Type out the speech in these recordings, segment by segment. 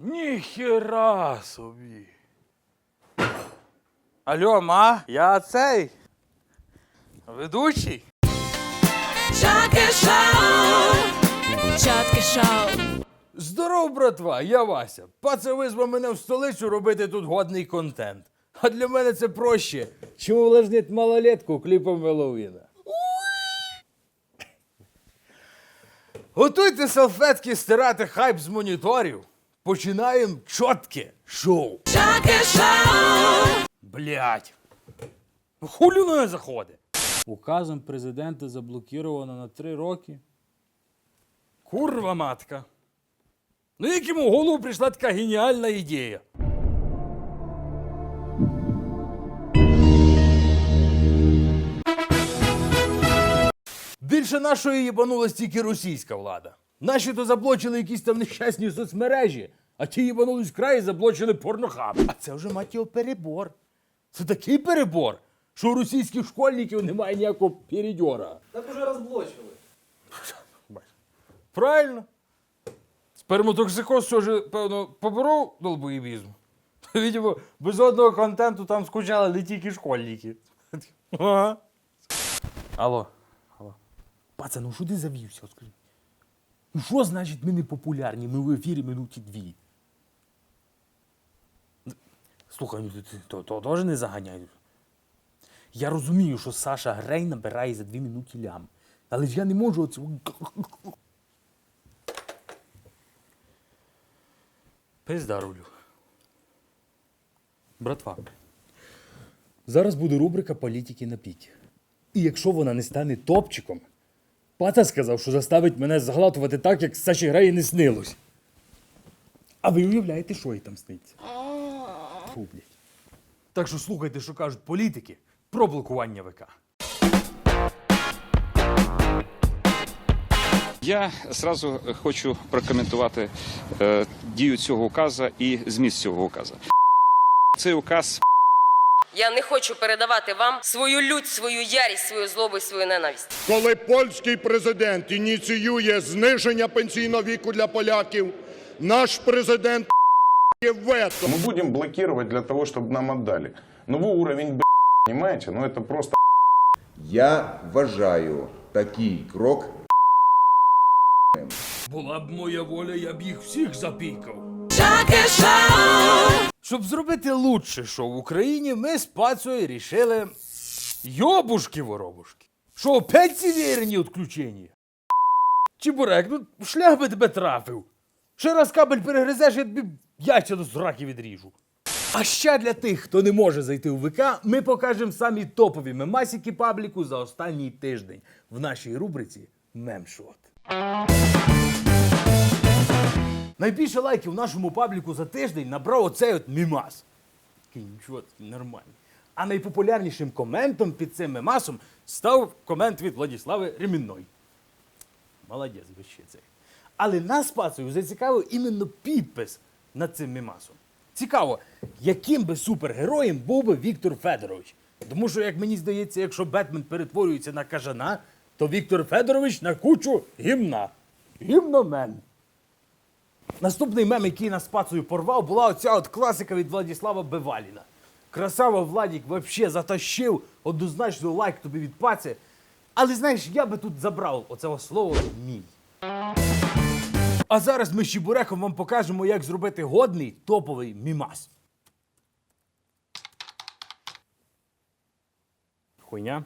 Ніхера собі. Алло, ма, я цей. Ведучий? Чотки шоу, чотки шоу, Здоров, братва, я Вася. Паца визвав мене в столицю робити тут годний контент. А для мене це проще, чим увлажнити малолетку кліпом Веловіна. Готуйте салфетки стирати хайп з моніторів. Починаємо чотке шоу. чотки шоу, Блять. Хулю не заходить. Указом президента заблокіровано на три роки. Курва матка. Ну як йому в голову прийшла така геніальна ідея. Більше нашої їбанулась тільки російська влада. Наші то заблочили якісь там нещасні соцмережі, а ті їбанулись вкрай і заблочили порнохаб. А це вже мать його перебор. Це такий перебор, що у російських школьників немає ніякого передьора. Так уже розблочили. Правильно? Сперматоксикоз все ж, певно, поборов долбоєбізм. Видимо, без одного контенту там скучали не тільки школьники. Ага. Алло. Алло. Пацан, ну що ти завівся? Скажи. Ну що значить ми не популярні? Ми в ефірі минуті дві. Слухай, ну ти, то, то теж не заганяй. Я розумію, що Саша Грей набирає за дві минути лям. Але ж я не можу оце. Пизда рулю. Братва. Зараз буде рубрика політики на піки. І якщо вона не стане топчиком, пата сказав, що заставить мене заглатувати так, як Саші Греї не снилось. А ви уявляєте, що їй там сниться? Фу, блядь. Так що слухайте, що кажуть політики про блокування ВК. Я зразу хочу прокоментувати е, дію цього указу і зміст цього указу. Цей указ Я не хочу передавати вам свою лють, свою ярість, свою злобу і свою ненависть. Коли польський президент ініціює зниження пенсійного віку для поляків, наш президент є вето. Мы будем блокировать для того, чтобы нам отдали. Но вы уровень, б***, понимаете? Ну это просто Я вважаю такий крок Була б моя воля, я б їх всіх запікав. чотки шоу, Щоб зробити лучше шоу в Україні, ми з пацею рішили йобушки воробушки. Що опять ці вірні відключення? Чебурек, ну шлях би тебе трафив. Ще раз кабель перегризеш, я тобі яйця до зраки відріжу. А ще для тих, хто не може зайти у ВК, ми покажемо самі топові мемасики пабліку за останній тиждень в нашій рубриці Мемшот. Найбільше лайків в нашому пабліку за тиждень набрав оцей от мімас. Такий нічого, нормальний. А найпопулярнішим коментом під цим мемасом став комент від Владіслави Ремінної. Молодець, ще цей. Але нас пацею зацікавив іменно підпис над цим мемасом. Цікаво, яким би супергероєм був би Віктор Федорович. Тому що, як мені здається, якщо Бетмен перетворюється на кажана, то Віктор Федорович на кучу гімна. Гімномен. Наступний мем, який нас пацею порвав, була оця от класика від Владіслава Беваліна. Красава Владік вообще затащив однозначно лайк тобі від паці. Але знаєш, я би тут забрав оце слово мій. А зараз ми з Чебуреком вам покажемо, як зробити годний топовий мімас. Хуйня.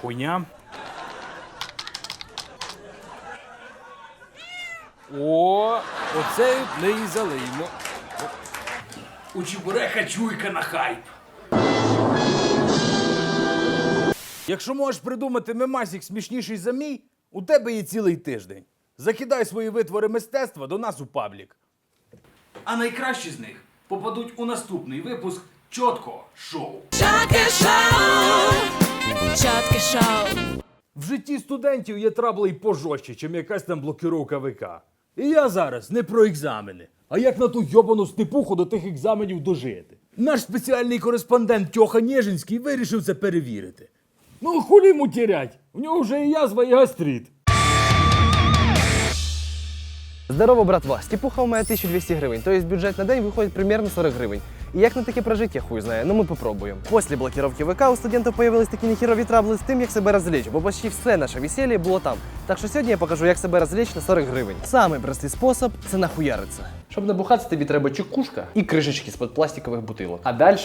Хуйня. О, оце ми і залиємо. У Чебуреха чуйка на хайп. Якщо можеш придумати мемасік смішніший за мій, у тебе є цілий тиждень. Закидай свої витвори мистецтва до нас у паблік. А найкращі з них попадуть у наступний випуск чотко шоу. чотки шоу, чотки шоу, В житті студентів є трабли й пожорстче, чим якась там блокіровка ВК. І я зараз не про екзамени, а як на ту йобану степуху до тих екзаменів дожити. Наш спеціальний кореспондент Тьоха Нєжинський вирішив це перевірити. Ну, хулі йому тірять? У нього вже і язва, і гастрит. Здорово, братва. Степуха у мене 1200 гривень, то есть бюджет на день виходить примерно 40 гривень. І як на таке прожиття, хуй знає, ну ми попробуємо. Після блокировки ВК у студентів появились такі нехірові трабли з тим, як себе розвлечь, бо почти все наше весілля було там. Так що сьогодні я покажу, як себе розвлечь на 40 гривень. Самий простий спосіб це нахуяриться. Щоб набухатися, тобі треба чекушка і кришечки з-під пластикових бутилок. А далі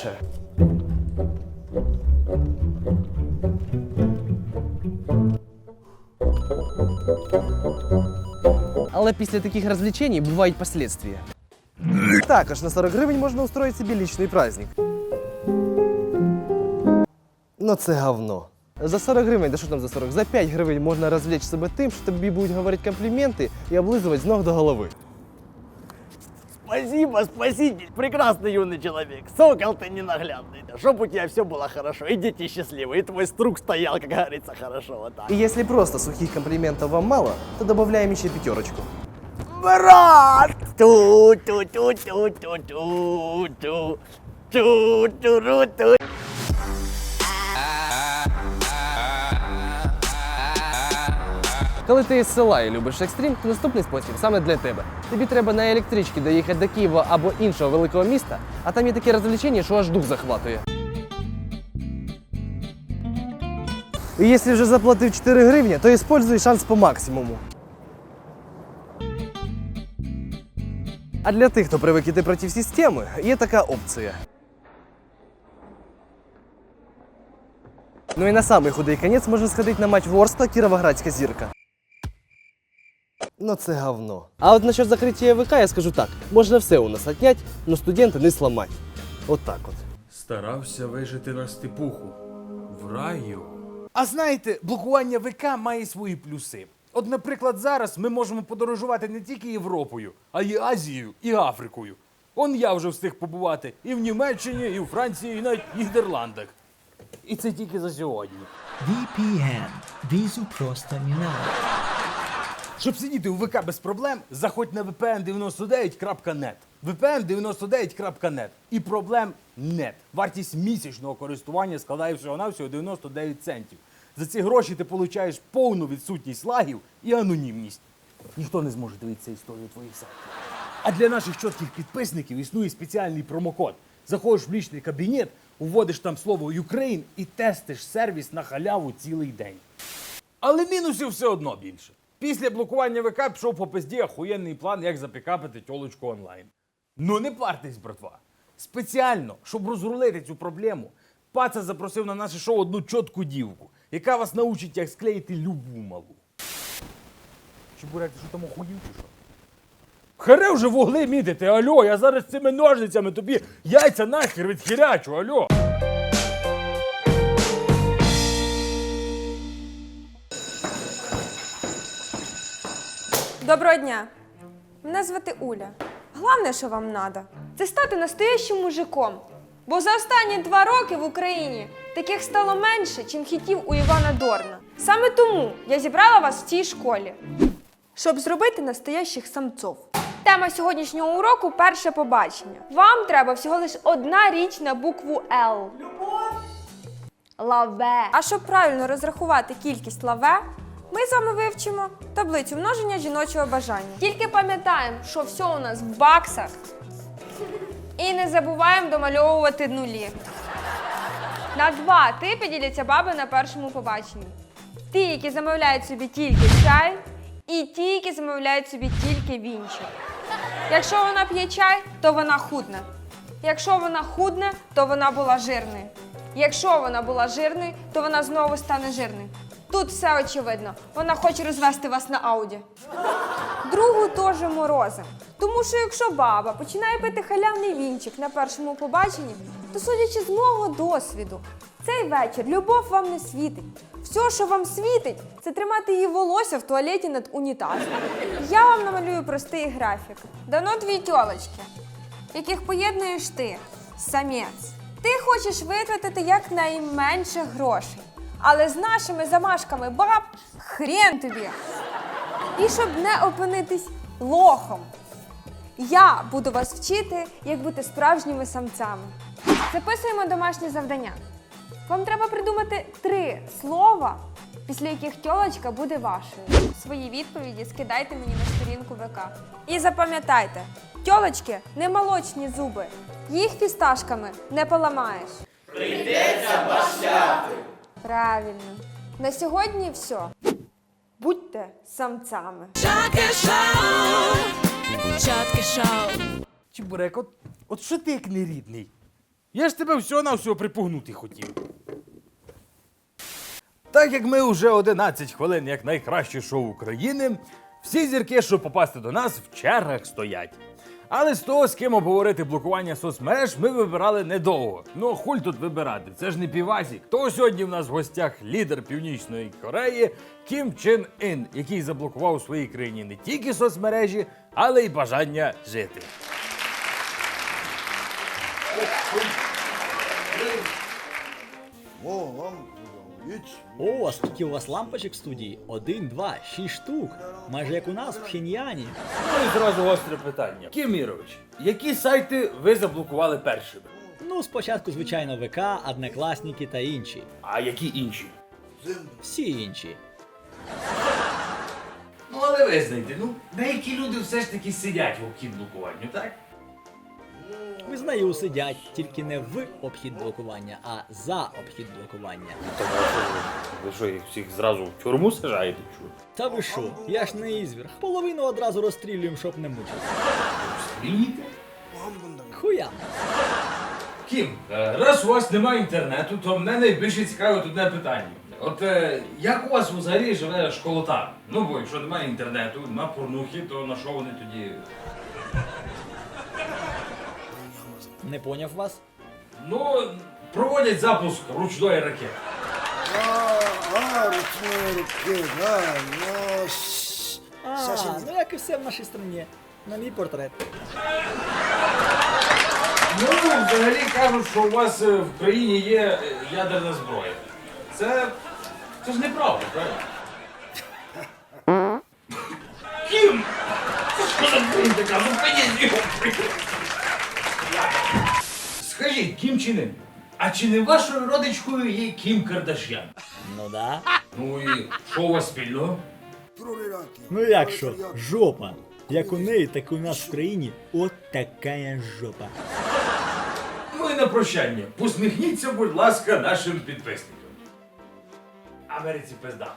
Але після таких розвлечень бувають последствия. Також на 40 гривень можна устроїти собі лічний праздник. Ну це говно. За 40 гривень, да що там за 40? За 5 гривень можна розвлечь себе тим, що тобі будуть говорити компліменти і облизувати з ног до голови. Спасибо, спаситель, прекрасный юный человек. Сокол ты ненаглядный, да, чтоб у тебя все было хорошо, и дети счастливы, и твой струк стоял, как говорится, хорошо, вот так. І якщо просто сухих компліментів вам мало, то додаємо ще п'ятерочку. Брат! ту ту ту ту ту ту ту ту ту ру ту Коли ти із села і любиш екстрім, то наступний спосіб саме для тебе. Тобі треба на електричці доїхати до Києва або іншого великого міста, а там є таке розвлечення, що аж дух захватує. І якщо вже заплатив 4 гривні, то используй шанс по максимуму. А для тих, хто привик іти проти системи, є така опція. Ну і на самий худий конець можна сходити на матч Ворста Кіровоградська зірка. Ну це говно. А от насчет закриття ВК я скажу так: можна все у нас отнять, но студенти не сломать. От так от. Старався вижити на степуху. В раю. А знаєте, блокування ВК має свої плюси. От, наприклад, зараз ми можемо подорожувати не тільки Європою, а й Азією і Африкою. Он я вже встиг побувати і в Німеччині, і в Франції, і навіть в Нідерландах. І це тільки за сьогодні. VPN. Візу просто міняє. Щоб сидіти у ВК без проблем, заходь на vpn99.net. vpn99.net. І проблем нет. Вартість місячного користування складає всього-навсього 99 центів. За ці гроші ти получаєш повну відсутність лагів і анонімність. Ніхто не зможе дивитися історію твоїх сайтів. А для наших чітких підписників існує спеціальний промокод. Заходиш в лічний кабінет, вводиш там слово Ukraine і тестиш сервіс на халяву цілий день. Але мінусів все одно більше. Після блокування ВК пішов по пизді охуєнний план, як запікапити тьолочку онлайн. Ну не партесь, братва. Спеціально, щоб розрулити цю проблему, паца запросив на наше шоу одну чітку дівку, яка вас научить, як склеїти любу малу. Чебурек, ти що там охуїв чи що? Харе вже вугли мітити, альо, я зараз цими ножницями тобі яйця нахер відхірячу, альо. Доброго дня. Мене звати Уля. Головне, що вам треба, це стати настоящим мужиком. Бо за останні два роки в Україні таких стало менше, чим хітів у Івана Дорна. Саме тому я зібрала вас в цій школі, щоб зробити настоящих самцов. Тема сьогоднішнього уроку перше побачення. Вам треба всього лише одна річ на букву Л. Лаве. А щоб правильно розрахувати кількість лаве, ми з вами вивчимо таблицю множення жіночого бажання. Тільки пам'ятаємо, що все у нас в баксах. І не забуваємо домальовувати нулі. На два типи діляться баби на першому побаченні. Ті, які замовляють собі тільки чай, і ті, які замовляють собі тільки вінчик. Якщо вона п'є чай, то вона худне. Якщо вона худне, то вона була жирною. Якщо вона була жирною, то вона знову стане жирною. Тут все очевидно. Вона хоче розвести вас на ауді. Другу теж морозим. Тому що якщо баба починає пити халявний вінчик на першому побаченні, то судячи з мого досвіду, цей вечір любов вам не світить. Все, що вам світить, це тримати її волосся в туалеті над унітазом. Я вам намалюю простий графік. Дано дві тьолочки, яких поєднуєш ти, самець. Ти хочеш витратити якнайменше грошей. Але з нашими замашками баб хрен тобі. І щоб не опинитись лохом. Я буду вас вчити, як бути справжніми самцями. Записуємо домашнє завдання. Вам треба придумати три слова, після яких тьолочка буде вашою. Свої відповіді скидайте мені на сторінку ВК. І запам'ятайте, тьолочки не молочні зуби. Їх фісташками не поламаєш. Прийдеться башляти. Правильно. На сьогодні все. Будьте самцями. Чаки шоу. Чатки шоу. Чебурек, от, от що ти як нерідний? Я ж тебе всього на всього припугнути хотів. Так як ми вже 11 хвилин як найкраще шоу України, всі зірки, щоб попасти до нас, в чергах стоять. Але з того, з ким обговорити блокування соцмереж, ми вибирали недовго. Ну, хуль тут вибирати, це ж не півасік. То сьогодні в нас в гостях лідер Північної Кореї Кім Чен Ін, який заблокував у своїй країні не тільки соцмережі, але й бажання жити. О, скільки у вас лампочок в студії? Один, два, шість штук. Майже як у нас в Пхеньяні. Ну і зразу гостре питання. Кім Мірович, які сайти ви заблокували першими? Ну, спочатку, звичайно, ВК, однокласники та інші. А які інші? Всі інші. Ну, але визнайте, ну, деякі люди все ж таки сидять в блокуванню, так? Визнаю, сидять тільки не в обхід блокування, а за обхід блокування. Ви? Що, їх всіх зразу в тюрму сажаєте? Чу? Та ви що? Я ж не ізвір. Половину одразу розстрілюємо, щоб не мучити. Стрільніте? Хуя. Кім, е, раз у вас немає інтернету, то мене найбільше цікавить одне питання. От е, як у вас взагалі живе школота? Ну, бо якщо немає інтернету, немає порнухи, то на що вони тоді? Не поняв вас? Ну, проводять запуск ручної ракети. А, ну як і все в нашій страні. На мій портрет. Ну, взагалі кажуть, що у вас е, в країні є е, ядерна зброя. Це. Це ж неправда, правильно? Кім! Це що за блін така? Зупиніть його! Скажіть, Кім чи не? А чи не вашою родичкою є Кім Кардашян? Ну да. Ну і що у вас спільного? Ну як що? Жопа. Як у неї, так і у нас в країні от така жопа. Ну і на прощання. Посміхніться, будь ласка, нашим підписникам. Америці пизда.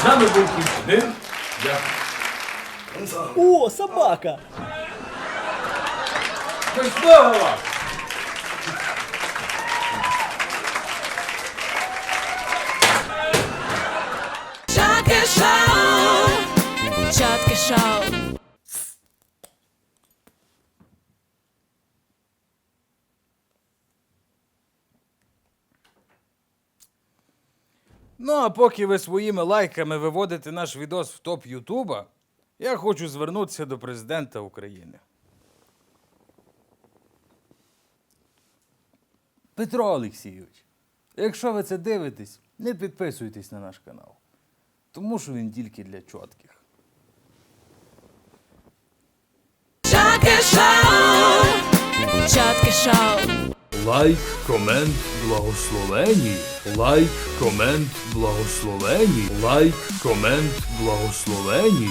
З нами був Кім Чен Дякую. О, собака! Смачного! Чотки шоу. Чотки шоу. Ну, а поки ви своїми лайками виводите наш відос в топ Ютуба, я хочу звернутися до президента України. Петро Олексійович, якщо ви це дивитесь, не підписуйтесь на наш канал, тому що він тільки для чотких. Чотки шоу. Чотки шоу. Лайк, комент, благословені. Лайк, комент, благословені. Лайк, комент, благословені.